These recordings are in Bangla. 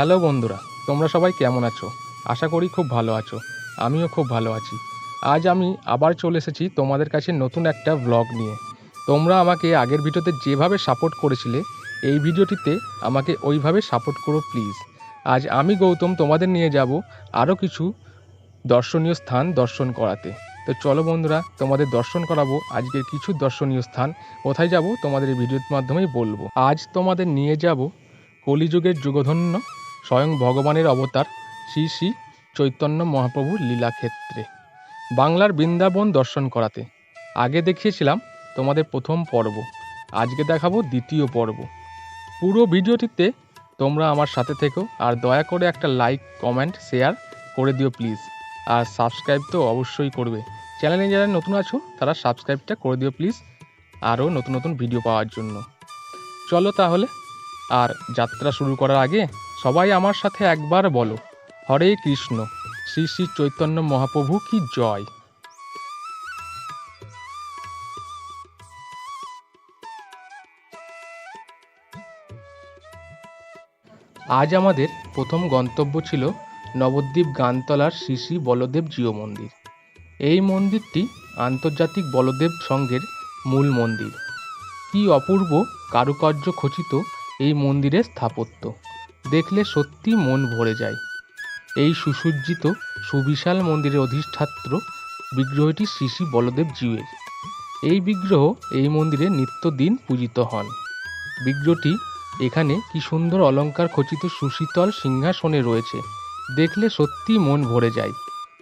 হ্যালো বন্ধুরা, তোমরা সবাই কেমন আছো? আশা করি খুব ভালো আছো, আমিও খুব ভালো আছি। আজ আমি আবার চলে এসেছি তোমাদের কাছে নতুন একটা ব্লগ নিয়ে। তোমরা আমাকে আগের ভিডিওতে যেভাবে সাপোর্ট করেছিলে, এই ভিডিওটিতে আমাকে ওইভাবে সাপোর্ট করো প্লিজ আজ আমি গৌতম তোমাদের নিয়ে যাব আরও কিছু দর্শনীয় স্থান দর্শন করাতে। তো চলো বন্ধুরা, তোমাদের দর্শন করাবো আজকের কিছু দর্শনীয় স্থান। কোথায় যাব তোমাদের এই ভিডিওর মাধ্যমেই বলব। আজ তোমাদের নিয়ে যাব কলিযুগের যুগধন্য স্বয়ং ভগবানের অবতার শ্রী শ্রী চৈতন্য মহাপ্রভুর লীলাক্ষেত্রে। বাংলার বৃন্দাবন দর্শন করাতে। আগে দেখিয়েছিলাম তোমাদের প্রথম পর্ব। আজকে দেখাবো দ্বিতীয় পর্ব। পুরো ভিডিওটিতে তোমরা আমার সাথে থেকো আর দয়া করে একটা লাইক, কমেন্ট, শেয়ার করে দিও প্লিজ। আর সাবস্ক্রাইব তো অবশ্যই করবে। চ্যানেলে যারা নতুন আছো তারা সাবস্ক্রাইবটা করে দিও প্লিজ আরও নতুন নতুন ভিডিও পাওয়ার জন্য। চলো তাহলে, আর যাত্রা শুরু করার আগে সবাই আমার সাথে একবার বলো, হরে কৃষ্ণ, শ্রী শ্রী চৈতন্য মহাপ্রভু কি জয়? আজ আমাদের প্রথম গন্তব্য ছিল নবদ্বীপ গানতলার শ্রী শ্রী বলদেব জিও মন্দির। এই মন্দিরটি আন্তর্জাতিক বলদেব সংঘের মূল মন্দির। কি অপূর্ব কারুকার্য খচিত এই মন্দিরের স্থাপত্য। দেখলে সত্যি মন ভরে যায়। এই সুসজ্জিত, সুবিশাল মন্দিরের অধিষ্ঠাত্র বিগ্রহটি শ্রী শ্রী বলদেব জিউয়ের। এই বিগ্রহ এই মন্দিরে নিত্যদিন পূজিত হন। বিগ্রহটি এখানে কি সুন্দর অলংকার খচিত সুশীতল সিংহাসনে রয়েছে। দেখলে সত্যি মন ভরে যায়।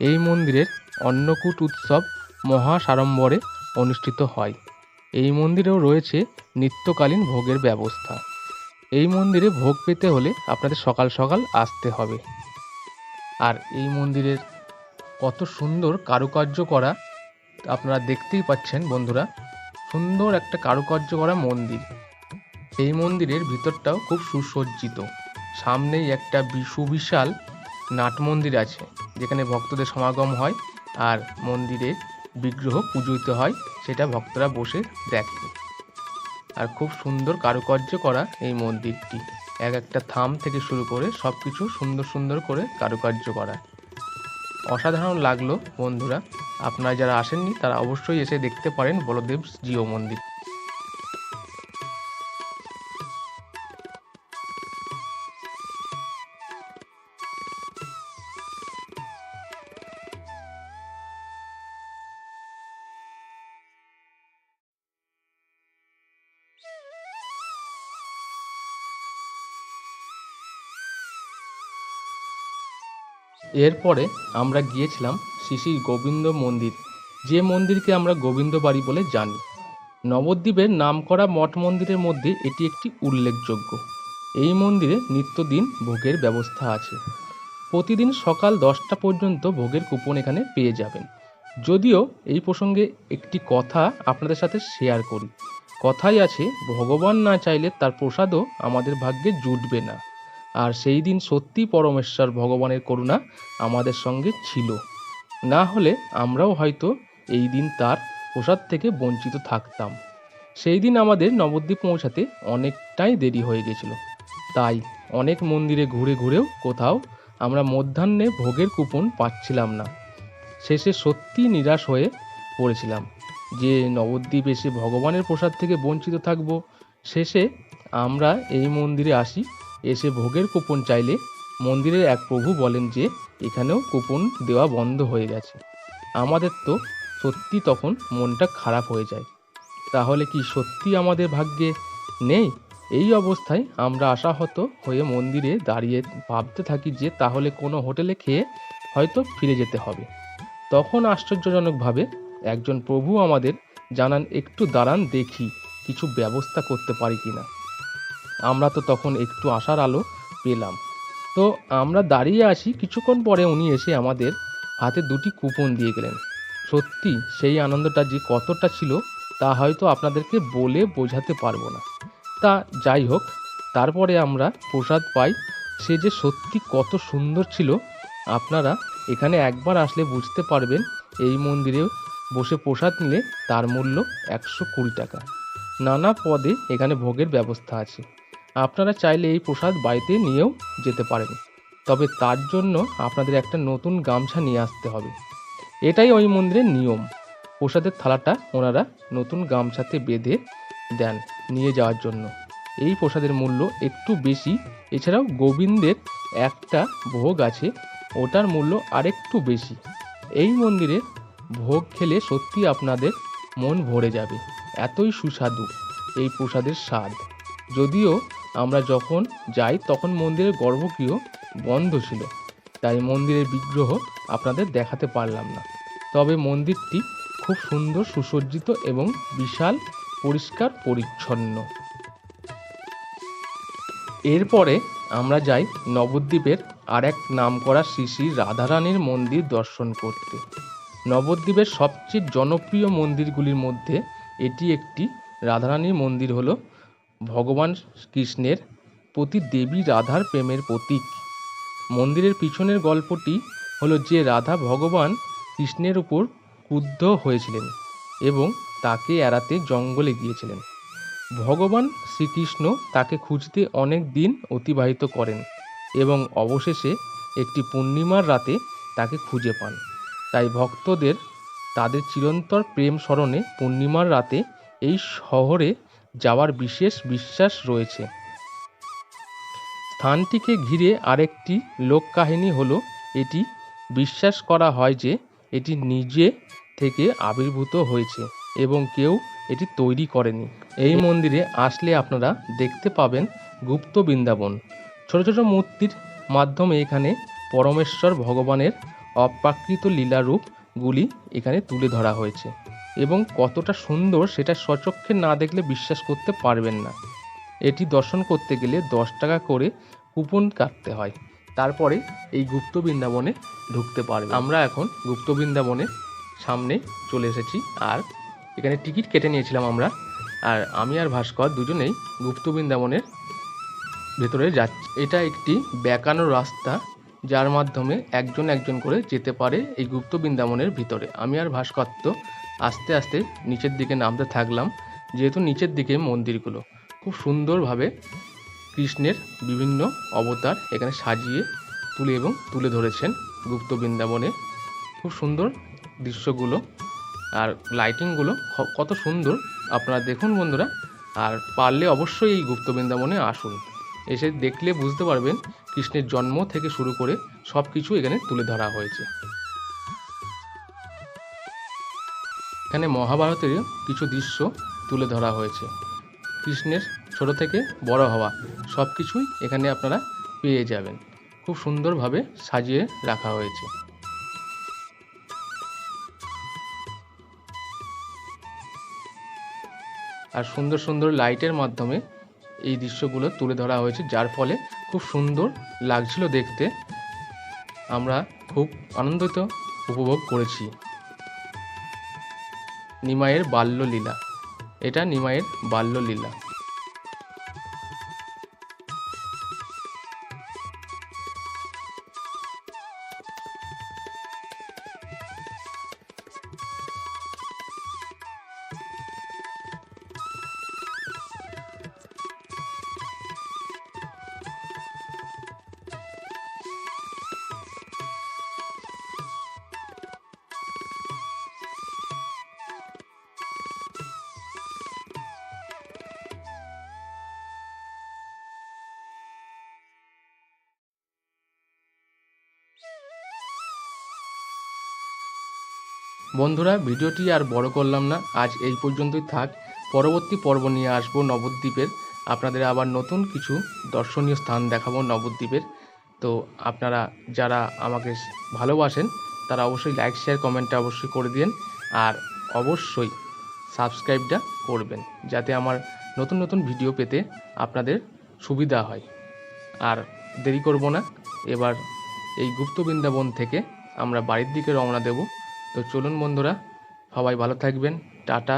এই মন্দিরের অন্নকূট উৎসব মহা সাড়ম্বরে অনুষ্ঠিত হয়। এই মন্দিরেও রয়েছে নিত্যকালীন ভোগের ব্যবস্থা। এই মন্দিরে ভোগ পেতে হলে আপনাদের সকাল সকাল আসতে হবে। আর এই মন্দিরের কত সুন্দর কারুকার্য করা আপনারা দেখতেই পাচ্ছেন বন্ধুরা। সুন্দর একটা কারুকার্য করা মন্দির। এই মন্দিরের ভিতরটাও খুব সুসজ্জিত। সামনেই একটা সুবিশাল নাট মন্দির আছে, যেখানে ভক্তদের সমাগম হয় আর মন্দিরে বিগ্রহ পূজিত হয়, সেটা ভক্তরা বসে দেখে। আর খুব সুন্দর কারুকার্য করা এই মন্দিরটি। এক একটা থাম থেকে শুরু করে সব কিছু সুন্দর সুন্দর করে কারুকার্য করা। অসাধারণ লাগল বন্ধুরা। আপনারা যারা আসেননি, তারা অবশ্যই এসে দেখতে পারেন বলদেব জিও মন্দির। এরপরে আমরা গিয়েছিলাম শ্রী শ্রী গোবিন্দ মন্দির, যে মন্দিরকে আমরা গোবিন্দ বাড়ি বলে জানি। নবদ্বীপের নামকরা মঠ মন্দিরের মধ্যে এটি একটি উল্লেখযোগ্য। এই মন্দিরে নিত্যদিন ভোগের ব্যবস্থা আছে। প্রতিদিন সকাল দশটা পর্যন্ত ভোগের কুপন এখানে পেয়ে যাবেন। যদিও এই প্রসঙ্গে একটি কথা আপনাদের সাথে শেয়ার করি। কথাই আছে, ভগবান না চাইলে তার প্রসাদও আমাদের ভাগ্যে জুটবে না। আর সেই দিন সত্যি পরমেশ্বর ভগবানের করুণা আমাদের সঙ্গে ছিল। না হলে আমরাও হয়তো এই দিন তার প্রসাদ থেকে বঞ্চিত থাকতাম। সেই দিন আমাদের নবদ্বীপ পৌঁছাতে অনেকটাই দেরি হয়ে গেছিল। তাই অনেক মন্দিরে ঘুরে ঘুরেও কোথাও আমরা মধ্যাহ্নে ভোগের কুপন পাচ্ছিলাম না। শেষে সত্যি নিরাশ হয়ে পড়েছিলাম যে নবদ্বীপ এসে ভগবানের প্রসাদ থেকে বঞ্চিত থাকব। শেষে আমরা এই মন্দিরে আসি এসে ভোগের কুপন চাইলে মন্দিরের এক প্রভু বলেন যে, এখানেও কুপন দেওয়া বন্ধ হয়ে গেছে। আমাদের তো সত্যি তখন মনটা খারাপ হয়ে যায়। তাহলে কি সত্যি আমাদের ভাগ্যে নেই? এই অবস্থায় আমরা আশাহত হয়ে মন্দিরে দাঁড়িয়ে ভাবতে থাকি যে, তাহলে কোনো হোটেলে খেয়ে হয়তো ফিরে যেতে হবে। তখন আশ্চর্যজনকভাবে একজন প্রভু আমাদের জানান, একটু দাঁড়ান দেখি, কিছু ব্যবস্থা করতে পারি কিনা? আমরা তো তখন একটু আশার আলো পেলাম। তো আমরা দাঁড়িয়ে আসি, কিছুক্ষণ পরে উনি এসে আমাদের হাতে দুটি কুপন দিয়ে গেলেন। সত্যি, সেই আনন্দটা যে কতটা ছিল, তা হয়তো আপনাদেরকে বলে বোঝাতে পারব না। তা যাই হোক, তারপরে আমরা প্রসাদ পাই। সে যে সত্যি কত সুন্দর ছিল, আপনারা এখানে একবার আসলে বুঝতে পারবেন। এই মন্দিরে বসে প্রসাদ নিলে তার মূল্য একশো কুড়ি টাকা। নানা পদে এখানে ভোগের ব্যবস্থা আছে। আপনারা চাইলে এই প্রসাদ বাড়িতে নিয়েও যেতে পারেন। তবে তার জন্য আপনাদের একটা নতুন গামছা নিয়ে আসতে হবে। এটাই ওই মন্দিরের নিয়ম। প্রসাদের থালাটা ওনারা নতুন গামছাতে বেঁধে দেন নিয়ে যাওয়ার জন্য। এই প্রসাদের মূল্য একটু বেশি। এছাড়াও গোবিন্দের একটা ভোগ আছে, ওটার মূল্য আরেকটু বেশি। এই মন্দিরে ভোগ খেলে সত্যি আপনাদের মন ভরে যাবে। এতই সুস্বাদু এই প্রসাদের স্বাদ। যদিও আমরা যখন যাই, তখন মন্দিরের গর্ভগৃহ বন্ধ ছিল। তাই মন্দিরের বিগ্রহ আপনাদের দেখাতে পারলাম না। তবে মন্দিরটি খুব সুন্দর, সুসজ্জিত এবং বিশাল, পরিষ্কার, পরিচ্ছন্ন। এরপরে আমরা যাই নবদ্বীপের আর এক নামকরা শ্রী শ্রী রাধারানীর মন্দির দর্শন করতে। নবদ্বীপের সবচেয়ে জনপ্রিয় মন্দিরগুলির মধ্যে এটি একটি। রাধারানীর মন্দির হলো ভগবান কৃষ্ণের প্রতি দেবী রাধার প্রেমের প্রতীক। মন্দিরের পিছনের গল্পটি হলো যে রাধা ভগবান কৃষ্ণের উপর ক্রুদ্ধ হয়েছিলেন এবং তাকে এড়াতে জঙ্গলে গিয়েছিলেন। ভগবান শ্রীকৃষ্ণ তাকে খুঁজতে অনেক দিন অতিবাহিত করেন এবং অবশেষে একটি পূর্ণিমার রাতে তাকে খুঁজে পান। তাই ভক্তদের তাদের চিরন্তর প্রেম স্মরণে পূর্ণিমার রাতে এই শহরে যাওয়ার বিশেষ বিশ্বাস রয়েছে। স্থানটিকে ঘিরে আরেকটি লোককাহিনী হলো, এটি বিশ্বাস করা হয় যে এটি নিজে থেকে আবির্ভূত হয়েছে এবং কেউ এটি তৈরি করেনি। এই মন্দিরে আসলে আপনারা দেখতে পাবেন গুপ্ত বৃন্দাবন। ছোট ছোট মূর্তির মাধ্যমে এখানে পরমেশ্বর ভগবানের অপ্রাকৃত লীলারূপগুলি এখানে তুলে ধরা হয়েছে। এবং কতটা সুন্দর সেটা স্বচক্ষে না দেখলে বিশ্বাস করতে পারবেন না। এটি দর্শন করতে গেলে দশ টাকা করে কুপন কাটতে হয়। তারপরে এই গুপ্ত বৃন্দাবনে ঢুকতে পারবে। আমরা এখন গুপ্ত বৃন্দাবনের সামনে চলে এসেছি। আর এখানে টিকিট কেটে নিয়েছিলাম আমরা। আর আমি আর ভাস্কর দুজনেই গুপ্ত বৃন্দাবনের ভেতরে যাচ্ছি। এটা একটি বেঁকানো রাস্তা, যার মাধ্যমে একজন একজন করে যেতে পারে এই গুপ্ত বৃন্দাবনের ভিতরে। আমি আর ভাস্কর তো আস্তে আস্তে নিচের দিকে নামতে থাকলাম, যেহেতু নিচের দিকে মন্দিরগুলো। খুব সুন্দরভাবে কৃষ্ণের বিভিন্ন অবতার এখানে সাজিয়ে তুলে এবং তুলে ধরেছেন গুপ্ত বৃন্দাবনে। খুব সুন্দর দৃশ্যগুলো আর লাইটিংগুলো কত সুন্দর। আপনারা দেখুন বন্ধুরা, আর পারলে অবশ্যই এই গুপ্ত বৃন্দাবনে আসুন। এসে দেখলে বুঝতে পারবেন কৃষ্ণের জন্ম থেকে শুরু করে সব কিছু এখানে তুলে ধরা হয়েছে। এখানে মহাভারতের কিছু দৃশ্য তুলে ধরা হয়েছে। কৃষ্ণের ছোট থেকে বড় হওয়া সব কিছুই এখানে আপনারা পেয়ে যাবেন। খুব সুন্দরভাবে সাজিয়ে রাখা হয়েছে। আর সুন্দর সুন্দর লাইটের মাধ্যমে এই দৃশ্যগুলো তুলে ধরা হয়েছে, যার ফলে খুব সুন্দর লাগছিল দেখতে। আমরা খুব আনন্দিত উপভোগ করেছি। নিমাইয়ের বাল্যলীলা। এটা নিমাইয়ের বাল্যলীলা। বন্ধুরা, ভিডিওটি আর বড় করলাম না। আজ এই পর্যন্তই থাক। পরবর্তী পর্ব নিয়ে আসব নবদ্বীপের। আপনাদের আবার নতুন কিছু দর্শনীয় স্থান দেখাবো নবদ্বীপের। তো আপনারা যারা আমাকে ভালোবাসেন, তারা অবশ্যই লাইক শেয়ার কমেন্টটা অবশ্যই করে দিন। আর অবশ্যই সাবস্ক্রাইবটা করবেন, যাতে আমার নতুন নতুন ভিডিও পেতে আপনাদের সুবিধা হয়। আর দেরি করব না, এবার এই গুপ্ত বৃন্দাবন থেকে আমরা বাড়ির দিকে রওনা দেব। তো চলুন বন্ধুরা সবাই ভালো থাকবেন টাটা।